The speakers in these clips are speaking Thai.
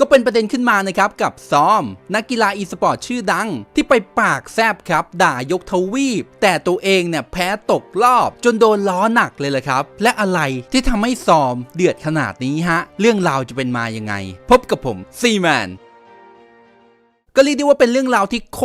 ก็เป็นประเด็นขึ้นมานะครับกับซอม นักกีฬาอีสปอร์ตชื่อดัง ที่ไปปากแซบครับ ด่ายกทวีป แต่ตัวเองเนี่ยแพ้ตกรอบ จนโดนล้อหนักเลยแหละครับ และอะไรที่ทำให้ซอมเดือดขนาดนี้ฮะ เรื่องราวจะเป็นมายังไง พบกับผมซีแมนก็เรียกได้ว่าเป็นเรื่องราวที่โค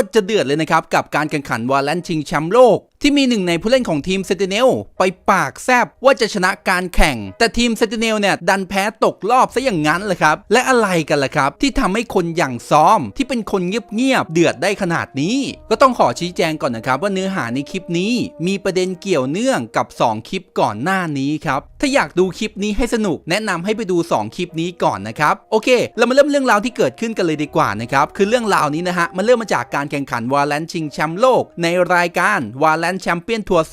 ตรจะเดือดเลยนะครับ กับการแข่งขันวาเลนชิงแชมป์โลก ที่มีหนึ่งในผู้เล่นของทีมเซติเนลไปปากแซบว่าจะชนะการแข่ง แต่ทีมเซติเนลเนี่ยดันแพ้ตกรอบซะอย่างนั้นเลยครับ และอะไรกันล่ะครับ ที่ทำให้คนอย่างซ้อมที่เป็นคนเงียบๆเดือดได้ขนาดนี้ ก็ต้องขอชี้แจงก่อนนะครับ ว่าเนื้อหาในคลิปนี้ มีประเด็นเกี่ยวเนื่องกับ 2 คลิปก่อนหน้านี้ครับถ้าอยากดูคลิปนี้ให้สนุกแนะนำให้ไปดู 2 คลิปนี้ก่อนนะครับโอเค เรามาเริ่มเรื่องราวที่เกิดขึ้นกันเลยดีกว่านะครับคือเรื่องราวนี้นะฮะมันเริ่มมาจากการแข่งขันวาเลนชิงแชมป์โลกในรายการวาเลนแชมเปี้ยนทัวร์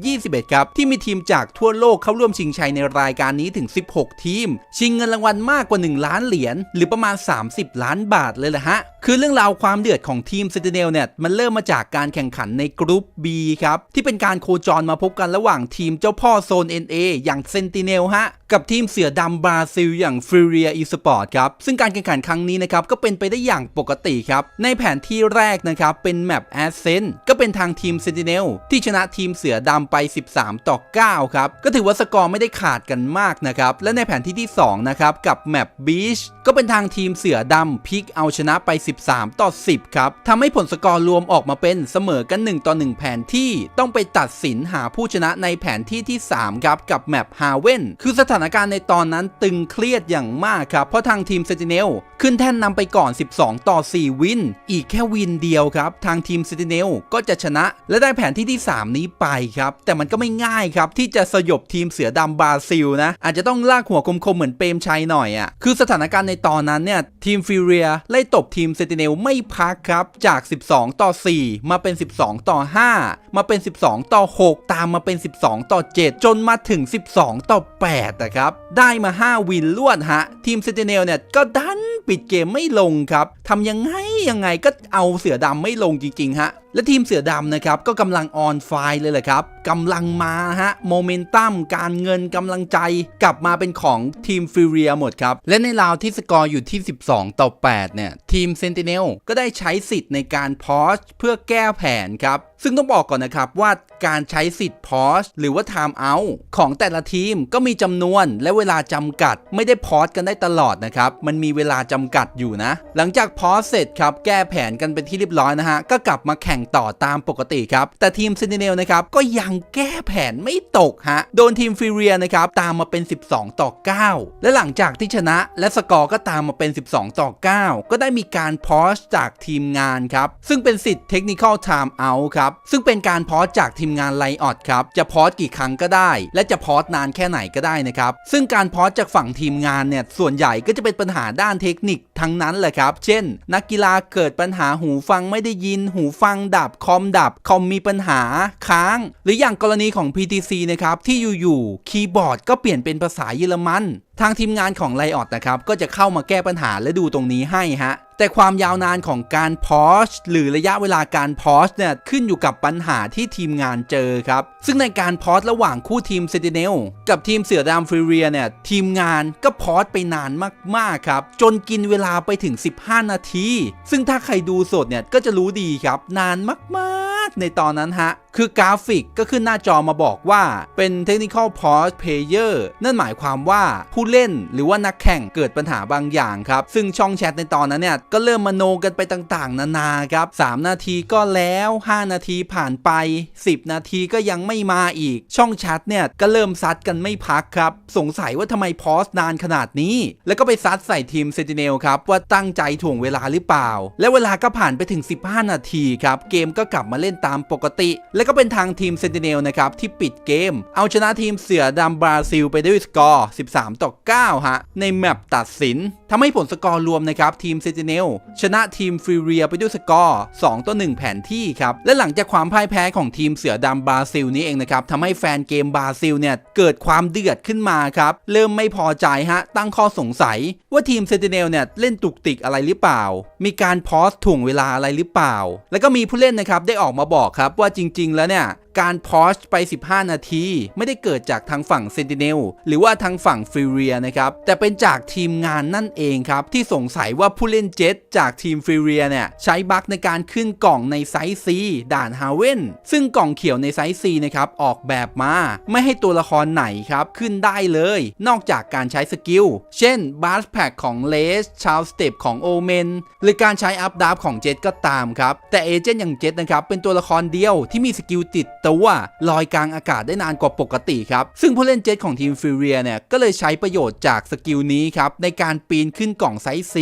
2021 ครับ ที่มีทีมจากทั่วโลกเข้าร่วมชิงชัยในรายการนี้ถึง 16 ทีม ชิงเงินรางวัลมากกว่า 1 ล้านเหรียญหรือประมาณ 30 ล้านบาทเลยแหละฮะ คือเรื่องราวความเดือดของทีมเซนติเนลเนี่ยมันเริ่มมาจากการแข่งขันในกรุ๊ป B ครับที่เป็นการโคจรมาพบกันระหว่างทีมเจ้าพ่อโซน NA อย่างเซนติเนลฮะ กับทีมเสือดำบราซิลอย่างฟ u เรียอีสปอร์ตครับซึ่งการแข่งขันครั้งนี้นะครับก็เป็นไปได้อย่างปกติครับ ในแผนที่แรกนะครับเป็นแมปแอสเซนก็เป็นทางทีมเซนติเนลที่ชนะทีมเสือดำไป 13 ต่อ 9 ครับ ก็ถือว่าสกอร์ไม่ได้ขาดกันมากนะครับ และในแผนที่ที่ 2 นะครับ กับแมปบีชก็เป็นทางทีมเสือดำพิกเอาชนะไป 13 ต่อ 10 ครับทำให้ผลสกอร์รวมออกมาเป็นเสมอกัน 1 ต่อ 1 แผนที่ต้องไปตัดสินหาผู้ชนะในแผนที่ที่ 3 ครับ กับแมปฮาเวนคือสถานานการณ์ในตอนนั้นตึงเครียดอย่างมากครับ เพราะทางทีมเซติเนลขึ้นแท่นนำไปก่อน 12 ต่อ 4 วิน อีกแค่วินเดียวครับ ทางทีมเซติเนลก็จะชนะ และได้แผนที่ที่ 3 นี้ไปครับ แต่มันก็ไม่ง่ายครับ ที่จะสยบทีมเสือดำบราซิลนะ อาจจะต้องลากหัวคมๆ เหมือนเปรมชัยหน่อยอะ่ะคือสถานการณ์ในตอนนั้นเนี่ยทีมฟิเรียไล่ตบทีมเซติเนลไม่พักครับจาก 12 ต่อ 4 มาเป็น 12 ต่อ 5 มาเป็น 12 ต่อ 6 ตามมาเป็น 12 ต่อ 7 จนมาถึง 12 ต่อ8นะครับ ได้มา 5 วินลวดฮะ ทีมเซนติเนลเนี่ยก็ดันปิดเกมไม่ลงครับทำยังไงยังไงก็เอาเสือดำไม่ลงจริงๆฮะและทีมเสือดำนะครับก็กำลังออนไฟเลยแหละครับกำลังมาฮะโมเมนตัมการเงินกำลังใจกลับมาเป็นของทีมฟิเรียหมดครับ และในราวที่สกอร์อยู่ที่ 12 ต่อ 8 เนี่ย ทีมเซนติเนลก็ได้ใช้สิทธิ์ในการพอสเพื่อแก้แผนครับ ซึ่งต้องบอกก่อนนะครับว่าการใช้สิทธิ์พอสหรือว่าไทม์เอาของแต่ละทีมก็มีจำนวนและเวลาจำกัด ไม่ได้พอสกันได้ตลอดนะครับ มันมีเวลาจำกัดอยู่นะ หลังจากพอสเสร็จครับแก้แผนกันเป็นที่เรียบร้อยนะฮะ ก็กลับมาแข่งต่อตามปกติครับ แต่ทีมเซนเนลนะครับก็ยังแก้แผนไม่ตกฮะ โดนทีมฟิเรียนะครับตามมาเป็น 12 ต่อ 9 และหลังจากที่ชนะและสกอร์ก็ตามมาเป็น 12 ต่อ 9 ก็ได้มีการพอสจากทีมงานครับซึ่งเป็นสิทธิ์เทคนิคอลไทม์เอาครับซึ่งเป็นการพอสจากทีมงานไลออดครับ จะพอสกี่ครั้งก็ได้ และจะพอสนานแค่ไหนก็ได้นะครับ ซึ่งการพอสจากฝั่งทีมงานเนี่ย ส่วนใหญ่ก็จะเป็นปัญหาด้านเทคนิคทั้งนั้นแหละครับ เช่น นักกีฬาเกิดปัญหาหูฟังไม่ได้ยิน หูฟังดับ คอมดับ คอมมีปัญหาค้าง หรืออย่างกรณีของ PTC นะครับ ที่อยู่ๆคีย์บอร์ดก็เปลี่ยนเป็นภาษาเยอรมันทางทีมงานของไลออดนะครับ ก็จะเข้ามาแก้ปัญหาและดูตรงนี้ให้ฮะ แต่ความยาวนานของการพอชหรือระยะเวลาการพอชเนี่ยขึ้นอยู่กับปัญหาที่ทีมงานเจอครับ ซึ่งในการพอชระหว่างคู่ทีมเซติเนลกับทีมเสือดำฟรีเรียเนี่ยทีมงานก็พอชไปนานมากๆครับจนกินเวลาไปถึง 15 นาที ซึ่งถ้าใครดูสดเนี่ยก็จะรู้ดีครับ นานมากๆในตอนนั้นฮะคือกราฟิกก็ขึ้นหน้าจอมาบอกว่าเป็น Technical Pause Player นั่นหมายความว่าผู้เล่นหรือว่านักแข่งเกิดปัญหาบางอย่างครับ ซึ่งช่องแชทในตอนนั้นเนี่ย ก็เริ่มมโนกันไปต่างๆ นานาครับ 3 นาทีก็แล้ว 5 นาทีผ่านไป 10 นาทีก็ยังไม่มาอีก ช่องแชทเนี่ย ก็เริ่มซัดกันไม่พักครับ สงสัยว่าทำไมพอสนานขนาดนี้ แล้วก็ไปซัดใส่ทีมเซติเนลครับว่าตั้งใจถ่วงเวลาหรือเปล่า และเวลาก็ผ่านไปถึง 15 นาทีครับเกมก็กลับมาเล่นตามปกติและก็เป็นทางทีมเซนติเนลนะครับที่ปิดเกม เอาชนะทีมเสือดำบราซิลไปด้วยสกอร์ 13 ต่อ 9 ฮะ ในแมปตัดสิน ทำให้ผลสกอร์รวมนะครับทีมเซนติเนลชนะทีมฟรีเรียไปด้วยสกอร์ 2 ต่อ 1 แผนที่ครับ และหลังจากความพ่ายแพ้ของทีมเสือดำบราซิลนี้เองนะครับทำให้แฟนเกมบราซิลเนี่ยเกิดความเดือดขึ้นมาครับ เริ่มไม่พอใจฮะ ตั้งข้อสงสัย ว่าทีมเซนติเนลเนี่ยเล่นตุกติกอะไรหรือเปล่า มีการพอสถ่วงเวลาอะไรหรือเปล่า แล้วก็มีผู้เล่นนะครับได้ออกมาบอกครับว่าจริง ๆ แล้วเนี่ยการพอชไป 15 นาที ไม่ได้เกิดจากทางฝั่งเซนติเนลหรือว่าทางฝั่งฟิเรียนะครับแต่เป็นจากทีมงานนั่นเองครับ ที่สงสัยว่าผู้เล่นเจ็ตจากทีมฟิเรียเนี่ยใช้บั๊กในการขึ้นกล่องในไซส์ C ด่านฮาเวนซึ่งกล่องเขียวในไซส์ C นะครับออกแบบมาไม่ให้ตัวละครไหนครับขึ้นได้เลย นอกจากการใช้สกิล เช่นบ a สแพ็กของเลสชาวสเตปของโอเมนหรือการใช้อัพดาฟของเจ็ตก็ตามครับแต่เอเจนต์อย่างเจ็ตนะครับเป็นตัวละครเดียวที่มีสกิลติดตัวว่าลอยกลางอากาศได้นานกว่าปกติครับ ซึ่งผู้เล่นเจ็ตของทีมฟิเรียเนี่ยก็เลยใช้ประโยชน์จากสกิลนี้ครับในการปีนขึ้นกล่องไซส์ C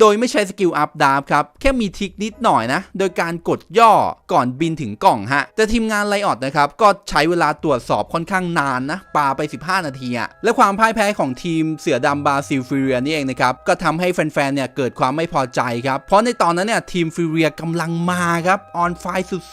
โดยไม่ใช้สกิลอัพดาฟครับ แค่มีทริกนิดหน่อยนะ โดยการกดย่อก่อนบินถึงกล่องฮะ แต่ทีมงานไลออดนะครับ ก็ใช้เวลาตรวจสอบค่อนข้างนานนะปาไป 15 นาทีอะและความพ่ายแพ้ของทีมเสือดำบาซิลฟิเรียนี่เองนะครับ ก็ทำให้แฟนๆ เนี่ยเกิดความไม่พอใจครับ เพราะในตอนนั้นเนี่ยทีมฟิเรียกำลังมาครับออนไฟ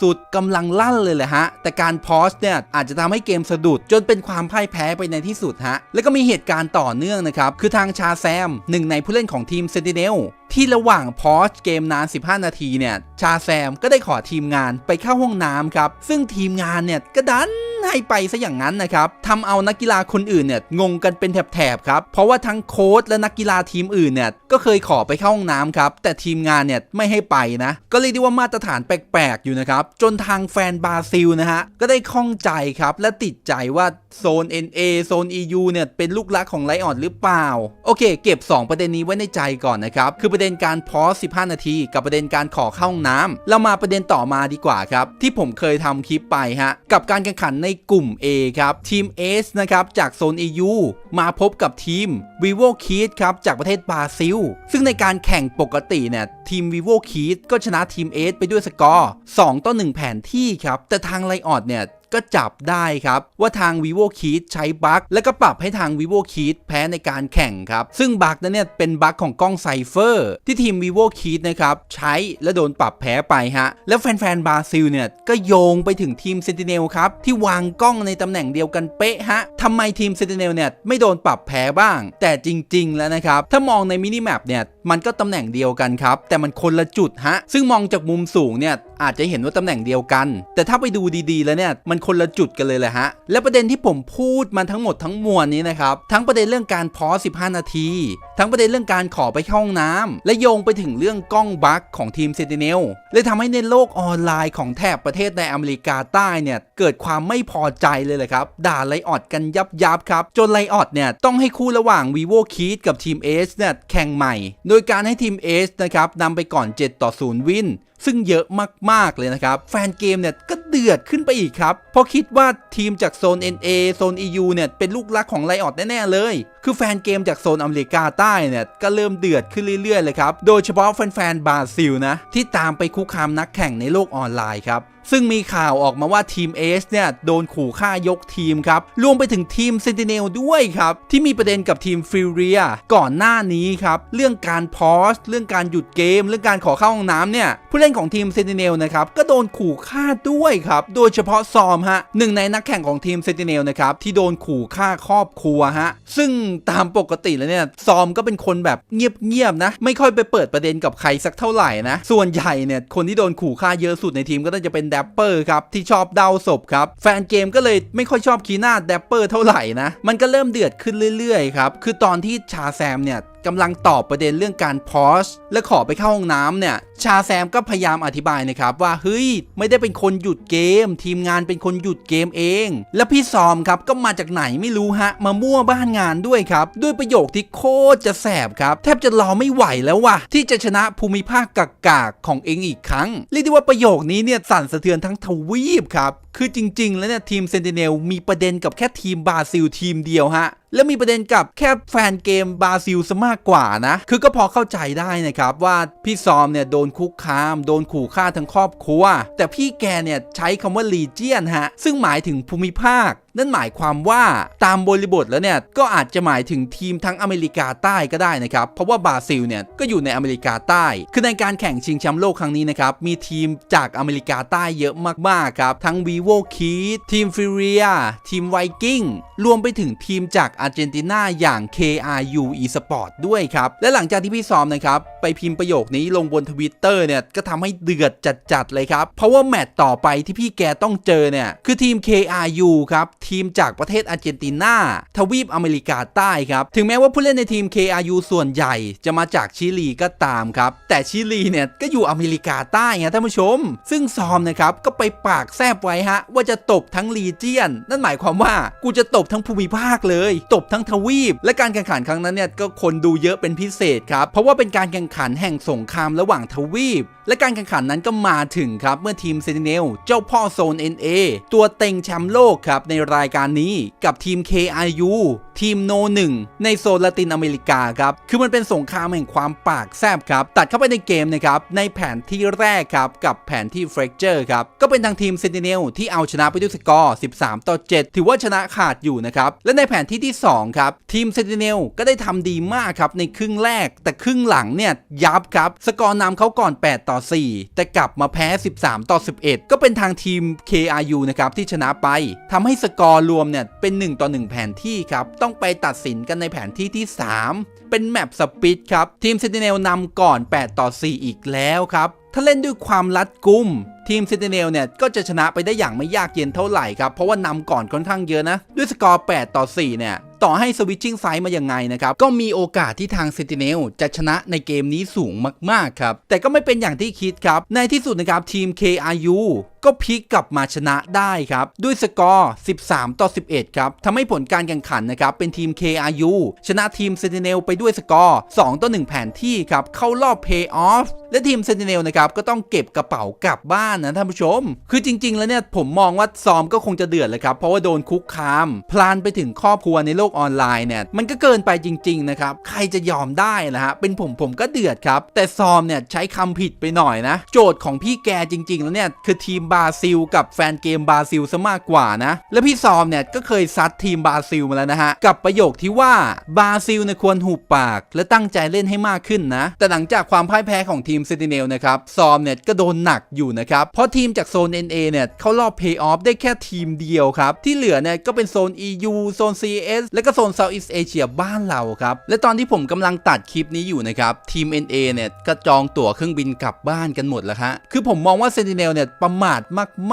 สุดๆกำลังลั่นเลยแหละฮะ แต่การพอสเนี่ยอาจจะทำให้เกมสะดุดจนเป็นความพ่ายแพ้ไปในที่สุดฮะ แล้วก็มีเหตุการณ์ต่อเนื่องนะครับ คือทางชาแซมหนึ่งในผู้เล่นของทีมเซนติเนลที่ระหว่างพอสเกมนาน 15 นาทีเนี่ย ชาแซมก็ได้ขอทีมงานไปเข้าห้องน้ำครับ ซึ่งทีมงานเนี่ยก็ดัน ให้ไปซะอย่างนั้นนะครับทำเอานักกีฬาคนอื่นเนี่ยงงกันเป็นแถบๆครับเพราะว่าทั้งโค้ชและนักกีฬาทีมอื่นเนี่ยก็เคยขอไปเข้าห้องน้ำครับแต่ทีมงานเนี่ยไม่ให้ไปนะก็เรียกได้ว่ามาตรฐานแปลกๆอยู่นะครับจนทางแฟนบราซิลนะฮะก็ได้ข้องใจครับและติดใจว่าโซน NA โซน EU เนี่ยเป็นลูกรักของไลออนหรือเปล่า โอเค เก็บ 2 ประเด็นนี้ไว้ในใจก่อนนะครับ คือประเด็นการพอส15 นาที กับประเด็นการขอเข้าห้องน้ำเรามาประเด็นต่อมาดีกว่าครับ ที่ผมเคยทำคลิปไปฮะ กับการแข่งขันในกลุ่ม A ครับ ทีม S นะครับ จากโซน EU มาพบกับทีม vivo k i d ครับ จากประเทศบราซิล ซึ่งในการแข่งปกติเนี่ย ทีม vivo k i d ก็ชนะทีม S ไปด้วยสกอร์ 2 ต่อ 1 แผนที่ครับ แต่ทางไลออดเนี่ย ก็จับได้ครับ ว่าทาง vivo Kids ใช้บั๊กแล้วก็ปรับให้ทาง vivo Kids แพ้ในการแข่งครับ ซึ่งบั๊กนั้นเนี่ยเป็นบั๊กของกล้องไซเฟอร์ที่ทีม vivo Kids นะครับ ใช้และโดนปรับแพ้ไปฮะ แล้วแฟนๆบราซิลเนี่ย ก็โยงไปถึงทีม Sentinel ครับ ที่วางกล้องในตำแหน่งเดียวกันเป๊ะฮะทำไมทีม Sentinel เนี่ยไม่โดนปรับแพ้บ้าง แต่จริง ๆ แล้วนะครับ ถ้ามองในมินิแมปเนี่ยมันก็ตำแหน่งเดียวกันครับ แต่มันคนละจุดฮะซึ่งมองจากมุมสูงเนี่ยอาจจะเห็นว่าตำแหน่งเดียวกัน แต่ถ้าไปดูดีๆ แล้วเนี่ยมันคนละจุดกันเลยแหละฮะ และประเด็นที่ผมพูดมาทั้งหมดทั้งมวลนี้นะครับ ทั้งประเด็นเรื่องการพอส15 นาที ทั้งประเด็นเรื่องการขอไปข้าห้องน้ำและโยงไปถึงเรื่องกล้องบั๊กของทีมเซนติเนลเลยทำให้ในโลกออนไลน์ของแถบประเทศในอเมริกาใต้เนี่ยเกิดความไม่พอใจเลยแหละครับ ด่าไลออดกันยับยับครับ จนไลออดเนี่ยต้องให้คู่ระหว่าง vivo k i d กับทีม S เนี่ยแข่งใหม่ โดยการให้ทีม S นะครับนำไปก่อน 7 ต่อ 0 วิน ซึ่งเยอะมากๆเลยนะครับ แฟนเกมเนี่ยก็เดือดขึ้นไปอีกครับ เพราะคิดว่าทีมจากโซน NA โซน EU เนี่ยเป็นลูกรักของไลออดแน่ๆเลย คือแฟนเกมจากโซนอเมริกาใต้เนี่ยก็เริ่มเดือดขึ้นเรื่อยๆเลยครับ โดยเฉพาะแฟนๆบราซิลนะที่ตามไปคุกคามนักแข่งในโลกออนไลน์ครับ ซึ่งมีข่าวออกมาว่าทีม S เนี่ยโดนขู่ฆ่ายกทีมครับรวมไปถึงทีม Sentinel ด้วยครับ ที่มีประเด็นกับทีมฟิเรียก่อนหน้านี้ครับ เรื่องการพอสเรื่องการหยุดเกม เรื่องการขอเข้าห้องน้ำเนี่ยผู้เล่นของทีม Sentinel นะครับก็โดนขู่ฆ่าด้วยครับ โดยเฉพาะซอมฮะหนึ่งในนักแข่งของทีม Sentinel นะครับที่โดนขู่ฆ่าครอบครัวฮะซึ่งตามปกติแล้วเนี่ยซอมก็เป็นคนแบบเงียบๆนะไม่ค่อยไปเปิดประเด็นกับใครสักเท่าไหร่นะส่วนใหญ่เนี่ยคนที่โดนขู่ฆ่าเยอะสุดในทีมก็น่าจะเป็นแดปเปอร์ครับที่ชอบเดาศพครับแฟนเกมก็เลยไม่ค่อยชอบคีน่าแดปเปอร์เท่าไหร่นะมันก็เริ่มเดือดขึ้นเรื่อยๆครับคือตอนที่ชาแซมเนี่ยกำลังตอบประเด็นเรื่องการพอสและขอไปเข้าห้องน้ำเนี่ย ชาแซมก็พยายามอธิบายนะครับว่าเฮ้ยไม่ได้เป็นคนหยุดเกม ทีมงานเป็นคนหยุดเกมเอง และพี่ซอมครับก็มาจากไหนไม่รู้ฮะ มามั่วบ้านงานด้วยครับ ด้วยประโยคที่โคตรจะแสบครับ แทบจะรอไม่ไหวแล้วว่ะที่จะชนะภูมิภาคกากากๆของเองอีกครั้ง เรียกได้ว่าประโยคนี้เนี่ยสั่นสะเทือนทั้งทวีปครับคือจริง ๆ แล้วเนี่ยทีมเซนติเนลมีประเด็นกับแค่ทีมบราซิลทีมเดียวฮะแล้วมีประเด็นกับแค่แฟนเกมบราซิลซะมากกว่านะ คือก็พอเข้าใจได้นะครับ ว่าพี่ซอมเนี่ยโดนคุกคาม โดนขู่ฆ่าทั้งครอบครัว แต่พี่แกเนี่ยใช้คำว่าลีเจียนฮะ ซึ่งหมายถึงภูมิภาคนั่นหมายความว่าตามบริบทแล้วเนี่ย ก็อาจจะหมายถึงทีมทั้งอเมริกาใต้ก็ได้นะครับ เพราะว่าบราซิลเนี่ย ก็อยู่ในอเมริกาใต้ คือในการแข่งชิงแชมป์โลกครั้งนี้นะครับ มีทีมจากอเมริกาใต้เยอะมากๆครับ ทั้ง vivo Kids ทีมฟิเรียทีมไวกิ้งรวมไปถึงทีมจากอาร์เจนตินาอย่าง KRU Esport ด้วยครับ และหลังจากที่พี่ซ้อมนะครับไปพิมพ์ประโยคนี้ลงบนทวิตเตอร์เนี่ย ก็ทำให้เดือดจัดๆเลยครับ เพราะว่าแมตต์ต่อไปที่พี่แกต้องเจอเนี่ย คือทีม KRU ครับ ทีมจากประเทศอาร์เจนตินาทวีปอเมริกาใต้ครับ ถึงแม้ว่าผู้เล่นในทีม KRU ส่วนใหญ่จะมาจากชิลีก็ตามครับ แต่ชิลีเนี่ยก็อยู่อเมริกาใต้ไงท่านผู้ชม ซึ่งซอมนะครับก็ไปปากแซบไว้ฮะว่าจะตบทั้งรีเจียน นั่นหมายความว่ากูจะตบทั้งภูมิภาคเลย ตบทั้งทวีป และการแข่งขันครั้งนั้นเนี่ยก็คนดูเยอะเป็นพิเศษครับ เพราะว่าเป็นการแข่งขันแห่งสงครามระหว่างทวีป และการแข่งขันนั้นก็มาถึงครับ เมื่อทีมเซนติเนลเจ้าพ่อโซน NA ตัวเต็งแชมป์โลกครับ ในรายการนี้กับทีม KRU ทีมโนหนึ่งในโซนละตินอเมริกาครับ คือมันเป็นสงครามแห่งความปากแซบครับ ตัดเข้าไปในเกมนะครับ ในแผนที่แรกครับ กับแผนที่ Fracture ครับ ก็เป็นทางทีม Sentinel ที่เอาชนะไปด้วยสกอร์ 13 ต่อ 7 ถือว่าชนะขาดอยู่นะครับ และในแผนที่ที่ 2 ครับ ทีม Sentinel ก็ได้ทำดีมากครับในครึ่งแรก แต่ครึ่งหลังเนี่ยยับครับ สกอร์นำเขาก่อน 8 ต่อ4 แต่กลับมาแพ้ 13 ต่อ 11 ก็เป็นทางทีม KRU นะครับที่ชนะไปทำให้สกอร์รวมเนี่ยเป็น 1 ต่อ 1 แผนที่ครับ ต้องไปตัดสินกันในแผนที่ที่ 3 เป็นแมปสปิดครับ ทีมเซนติเนลนำก่อน 8 ต่อ 4 อีกแล้วครับถ้าเล่นด้วยความรัดกุม ทีมเซนติเนลเนี่ย ก็จะชนะไปได้อย่างไม่ยากเย็นเท่าไหร่ครับ เพราะว่านำก่อนค่อนข้างเยอะนะ ด้วยสกอร์ 8 ต่อ 4 เนี่ย ต่อให้สวิตชิ่งไซด์มายังไงนะครับ ก็มีโอกาสที่ทาง Sentinel จะชนะในเกมนี้สูงมากๆครับ แต่ก็ไม่เป็นอย่างที่คิดครับ ในที่สุดนะครับทีม KRU ก็พลิกกลับมาชนะได้ครับ ด้วยสกอร์ 13 ต่อ 11 ครับทำให้ผลการแข่งขันนะครับ เป็นทีม KRU ชนะทีม Sentinel ไปด้วยสกอร์ 2 ต่อ 1 แผนที่ครับ เข้ารอบ Playoff และทีม Sentinel นะครับ ก็ต้องเก็บกระเป๋ากลับบ้านนะท่านผู้ชม คือจริง ๆ แล้วเนี่ย ผมมองว่าซอมก็คงจะเดือดเลยครับ เพราะว่าโดนคุกคาม พลานไปถึงครอบครัวในโลกออนไลน์เนี่ยมันก็เกินไปจริง ๆ นะครับ ใครจะยอมได้นะฮะเป็นผมผมก็เดือดครับ แต่ซอมเนี่ยใช้คำผิดไปหน่อยนะ โจทย์ของพี่แกจริง ๆ แล้วเนี่ยคือทีมบราซิล กับแฟนเกมบราซิลซะมากกว่านะ และพี่ซอมเนี่ยก็เคยซัดทีมบราซิลมาแล้วนะฮะกับประโยคที่ว่าบราซิลเนี่ยควรหุบปาก และตั้งใจเล่นให้มากขึ้นนะ แต่หลังจากความพ่ายแพ้ของทีมเซติเนลนะครับซอมเนี่ยก็โดนหนักอยู่นะครับเพราะทีมจากโซน NA เนี่ยเขารอบเพย์ออฟได้แค่ทีมเดียวครับที่เหลือเนี่ยก็เป็นโซน EU โซน CS และก็โซน Southeast Asia บ้านเราครับ และตอนที่ผมกำลังตัดคลิปนี้อยู่นะครับ ทีม NA เนี่ยก็จองตั๋วเครื่องบินกลับบ้านกันหมดแล้วฮะคือผมมองว่า Sentinel เนี่ยประมาท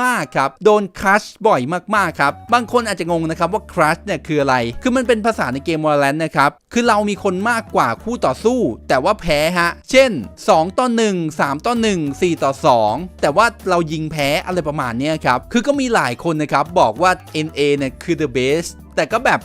มากๆครับ โดนครัชบ่อยมากๆครับ บางคนอาจจะงงนะครับว่าครัชเนี่ยคืออะไร คือมันเป็นภาษาในเกม Valorant นะครับ คือเรามีคนมากกว่าคู่ต่อสู้ แต่ว่าแพ้ฮะ เช่น 2 ต่อ 1 3 ต่อ 1 4 ต่อ 2 แต่ว่าเรายิงแพ้อะไรประมาณนี้ครับ คือก็มีหลายคนนะครับบอกว่า NA เนี่ยคือ the best แต่ก็แบบ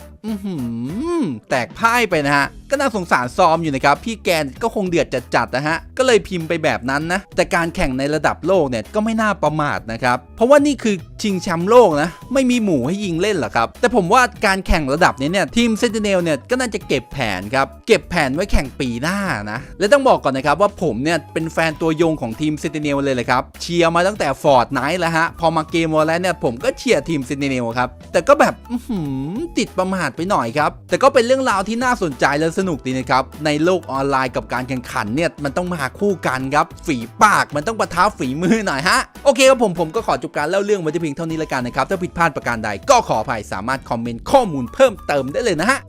แตกพ่ายไปนะฮะ ก็น่าสงสารซอมอยู่นะครับ พี่แกนก็คงเดือดจัดๆนะฮะ ก็เลยพิมพ์ไปแบบนั้นนะ แต่การแข่งในระดับโลกเนี่ยก็ไม่น่าประมาทนะครับ เพราะว่านี่คือชิงแชมป์โลกนะ ไม่มีหมูให้ยิงเล่นหรอกครับ แต่ผมว่าการแข่งระดับนี้เนี่ยทีมเซนติเนลเนี่ยก็น่าจะเก็บแผนครับ เก็บแผนไว้แข่งปีหน้านะ และต้องบอกก่อนนะครับว่าผมเนี่ยเป็นแฟนตัวยงของทีมเซนติเนลเลยเลยครับ เชียร์มาตั้งแต่ฟอร์ดไนท์แล้วฮะ พอมาเกมวอลแล้วเนี่ยผมก็เชียร์ทีมเซนติเนลครับ แต่ก็แบบอื้อหือติดประมาทไปหน่อยครับ แต่ก็เป็นเรื่องราวที่น่าสนใจและสนุกดีนะครับ ในโลกออนไลน์กับการแข่งขันเนี่ยมันต้องมาคู่กันครับ ฝีปากมันต้องประท้าฝีมือหน่อยฮะ โอเคครับผมผมก็ขอจบการเล่าเรื่องไว้ที่เพียงเท่านี้ละกันนะครับ ถ้าผิดพลาดประการใดก็ขออภัยสามารถคอมเมนต์ข้อมูลเพิ่มเติมได้เลยนะฮะ